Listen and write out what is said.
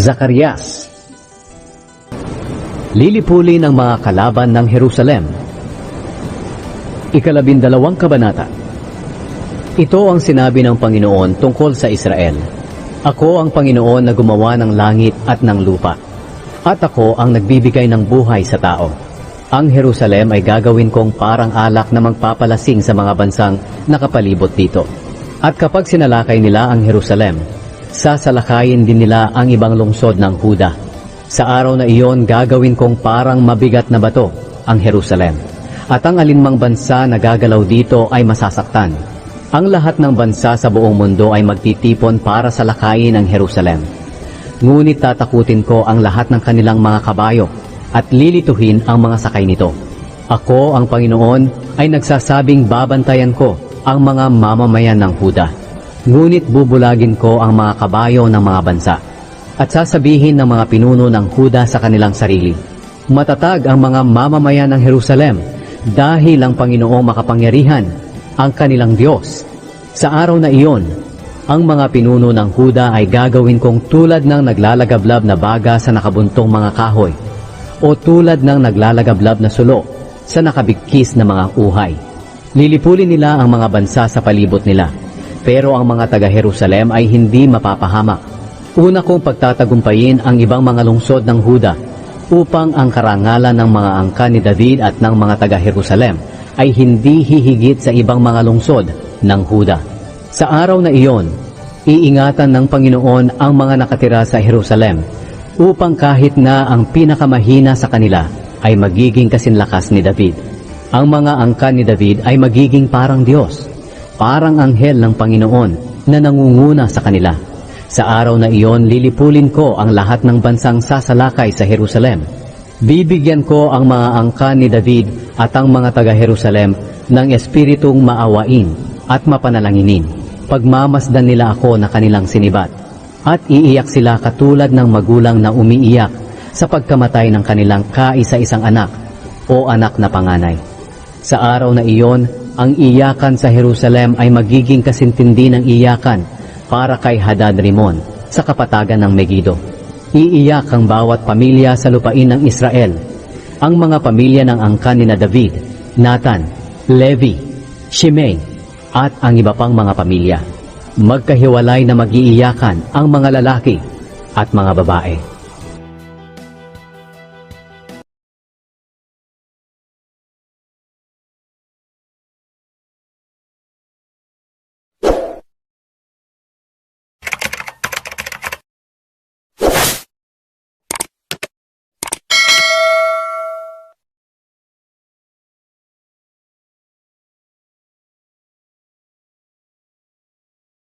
Zacarias Lilipuli ng mga kalaban ng Jerusalem Ikalabindalawang kabanata Ito ang sinabi ng Panginoon tungkol sa Israel. Ako ang Panginoon na gumawa ng langit at ng lupa. At ako ang nagbibigay ng buhay sa tao. Ang Jerusalem ay gagawin kong parang alak na magpapalasing sa mga bansang nakapalibot dito. At kapag sinalakay nila ang Jerusalem, sasalakayin din nila ang ibang lungsod ng Huda. Sa araw na iyon, gagawin kong parang mabigat na bato ang Jerusalem. At ang alinmang bansa na gagalaw dito ay masasaktan. Ang lahat ng bansa sa buong mundo ay magtitipon para salakayin ang Jerusalem. Ngunit tatakutin ko ang lahat ng kanilang mga kabayo at lilituhin ang mga sakay nito. Ako, ang Panginoon, ay nagsasabing babantayan ko ang mga mamamayan ng Huda. Ngunit bubulagin ko ang mga kabayo ng mga bansa. At sasabihin ng mga pinuno ng Huda sa kanilang sarili, Matatag ang mga mamamayan ng Jerusalem dahil ang Panginoong makapangyarihan, ang kanilang Diyos. Sa araw na iyon, ang mga pinuno ng Huda ay gagawin kong tulad ng naglalagablab na baga sa nakabuntong mga kahoy o tulad ng naglalagablab na sulo sa nakabigkis na mga uhay. Lilipulin nila ang mga bansa sa palibot nila, pero ang mga taga-Jerusalem ay hindi mapapahamak. Una kong pagtatagumpayin ang ibang mga lungsod ng Huda upang ang karangalan ng mga angka ni David at ng mga taga-Jerusalem ay hindi hihigit sa ibang mga lungsod ng Huda. Sa araw na iyon, iingatan ng Panginoon ang mga nakatira sa Jerusalem upang kahit na ang pinakamahina sa kanila ay magiging kasinlakas ni David. Ang mga angka ni David ay magiging parang Diyos, parang anghel ng Panginoon na nangunguna sa kanila. Sa araw na iyon, lilipulin ko ang lahat ng bansang sasalakay sa Jerusalem. Bibigyan ko ang mga angka ni David at ang mga taga-Jerusalem ng espiritong maawain at mapanalanginin. Pagmamasdan nila ako na kanilang sinibat. At iiyak sila katulad ng magulang na umiiyak sa pagkamatay ng kanilang kaisa-isang anak o anak na panganay. Sa araw na iyon, ang iyakan sa Jerusalem ay magiging kasintindi ng iyakan para kay Hadad Rimon sa kapatagan ng Megido. Iiyak ang bawat pamilya sa lupain ng Israel, ang mga pamilya ng angkan ni na David, Nathan, Levi, Shimei, at ang iba pang mga pamilya. Magkahiwalay na mag-iiyakan ang mga lalaki at mga babae.